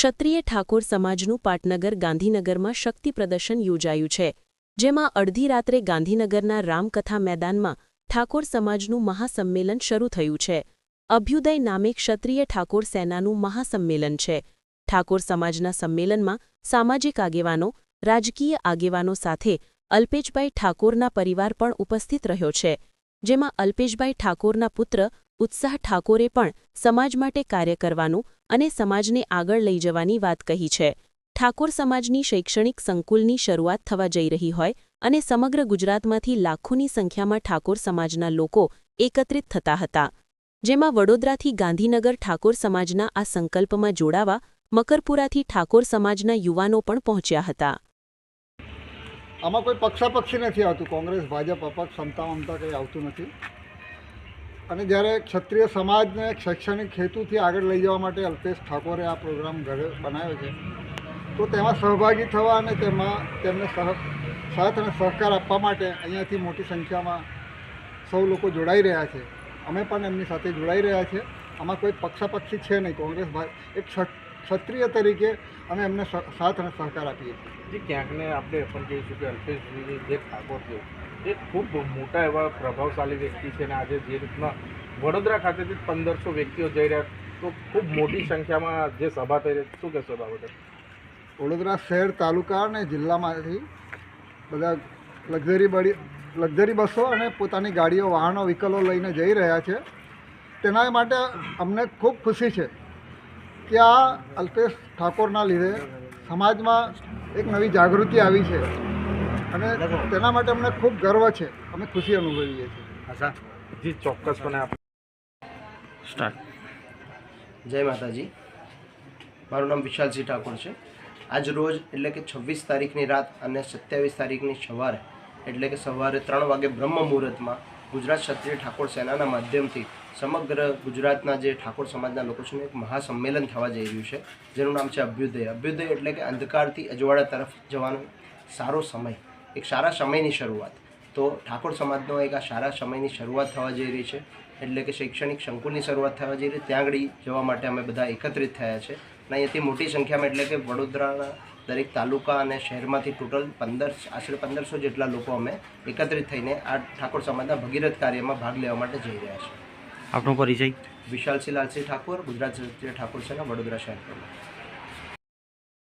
ક્ષત્રિય ઠાકોર સમાજનું પાટનગર ગાંધીનગરમાં શક્તિ પ્રદર્શન યોજાયું છે, જેમાં અડધી રાત્રે ગાંધીનગરના રામકથા મેદાનમાં ઠાકોર સમાજનું મહાસંમેલન શરૂ થયું છે. અભ્યુદય નામે ક્ષત્રિય ઠાકોર સેનાનું મહાસંમેલન છે. ઠાકોર સમાજના સંમેલનમાં સામાજિક આગેવાનો, રાજકીય આગેવાનો સાથે અલ્પેશભાઈ ઠાકોરના પરિવાર પણ ઉપસ્થિત રહ્યો છે. જેમાં અલ્પેશભાઈ ઠાકોરના પુત્ર ઉત્સાહ ઠાકોરે પણ સમાજ માટે કાર્ય કરવાનું અને સમાજને આગળ લઈ જવાની વાત કહી છે. ઠાકોર સમાજની શૈક્ષણિક સંકુલની શરૂઆત થવા જઈ રહી હોય અને સમગ્ર ગુજરાતમાંથી લાખોની સંખ્યામાં ઠાકોર સમાજના લોકો એકત્રિત થતા હતા. જેમાં વડોદરાથી ગાંધીનગર ઠાકોર સમાજના આ સંકલ્પમાં જોડાવા મકરપુરાથી ઠાકોર સમાજના યુવાનો પણ પહોંચ્યા હતા. આમાં કોઈ પક્ષાપક્ષી નથી આવતું. કોંગ્રેસ, ભાજપ, અપક્ષ ક્ષમતા મમતા કંઈ આવતું નથી. અને જ્યારે ક્ષત્રિય સમાજને શૈક્ષણિક હેતુથી આગળ લઈ જવા માટે અલ્પેશ ઠાકોરે આ પ્રોગ્રામ ઘરે બનાવ્યો છે, તો તેમાં સહભાગી થવા અને તેમાં તેમને સહ, સાથ અને સહકાર આપવા માટે અહીંયાથી મોટી સંખ્યામાં સૌ લોકો જોડાઈ રહ્યા છે. અમે પણ એમની સાથે જોડાઈ રહ્યા છીએ. આમાં કોઈ પક્ષાપક્ષી છે નહીં. કોંગ્રેસ એક ક્ષ- ક્ષત્રિય તરીકે અમે એમને સાથ અને સહકાર આપીએ છીએ. જે ક્યાંકને આપણે પણ કહીશું કે અલ્પેશજી જે ઠાકોર છે એ ખૂબ મોટા એવા પ્રભાવશાળી વ્યક્તિ છે અને આજે જે રીતના વડોદરા ખાતેથી પંદરસો વ્યક્તિઓ જઈ રહ્યા તો ખૂબ મોટી સંખ્યામાં જે સભા થઈ રહી શું કહેશો બાબતે? વડોદરા શહેર તાલુકા અને જિલ્લામાંથી બધા લક્ઝરી બડી લક્ઝરી બસો અને પોતાની ગાડીઓ વાહનો વ્હીકલો લઈને જઈ રહ્યા છે. તેના માટે અમને ખૂબ ખુશી છે. કે આ અલ્પેશ ઠાકોરના લીધે સમાજમાં એક નવી જાગૃતિ આવી છે અને તેના માટે અમને ખૂબ ગર્વ છે. અમે ખુશી અનુભવીએ છીએ. આશા જી ચોક્કસપણે સ્ટાર્ટ. જય માતાજી. મારું નામ વિશાલસિંહ ઠાકોર છે. આજ રોજ એટલે કે છવ્વીસ તારીખની રાત અને સત્યાવીસ તારીખની સવારે એટલે કે સવારે ત્રણ વાગે બ્રહ્મ મુહૂર્તમાં ગુજરાત ક્ષત્રિય ઠાકોર સેનાના માધ્યમથી સમગ્ર ગુજરાતના જે ઠાકોર સમાજના લોકો છે એક મહાસંમેલન થવા જઈ રહ્યું છે, જેનું નામ છે અભ્યુદય. અભ્યુદય એટલે કે અંધકારથી અજવાળા તરફ જવાનો સારો સમય, એક સારા સમયની શરૂઆત. તો ઠાકોર સમાજનો એક આ સારા સમયની શરૂઆત થવા જઈ રહી છે, એટલે કે શૈક્ષણિક સંકુલની શરૂઆત થવા જઈ રહી, ત્યાં આગળ જવા માટે અમે બધા એકત્રિત થયા છે. અને અહીંયાથી મોટી સંખ્યામાં એટલે કે વડોદરાના દરેક તાલુકા અને શહેરમાંથી ટોટલ પંદર આશરે પંદરસો જેટલા લોકો અમે એકત્રિત થઈને આ ઠાકોર સમાજના ભગીરથ કાર્યમાં ભાગ લેવા માટે જઈ રહ્યા છીએ. આપનો પરિચય? વિશાલસિંહ લાલસિંહ ઠાકોર ગુજરાત ક્ષત્રિય ઠાકોર સેના વડોદરા શહેર પ્રમુખ.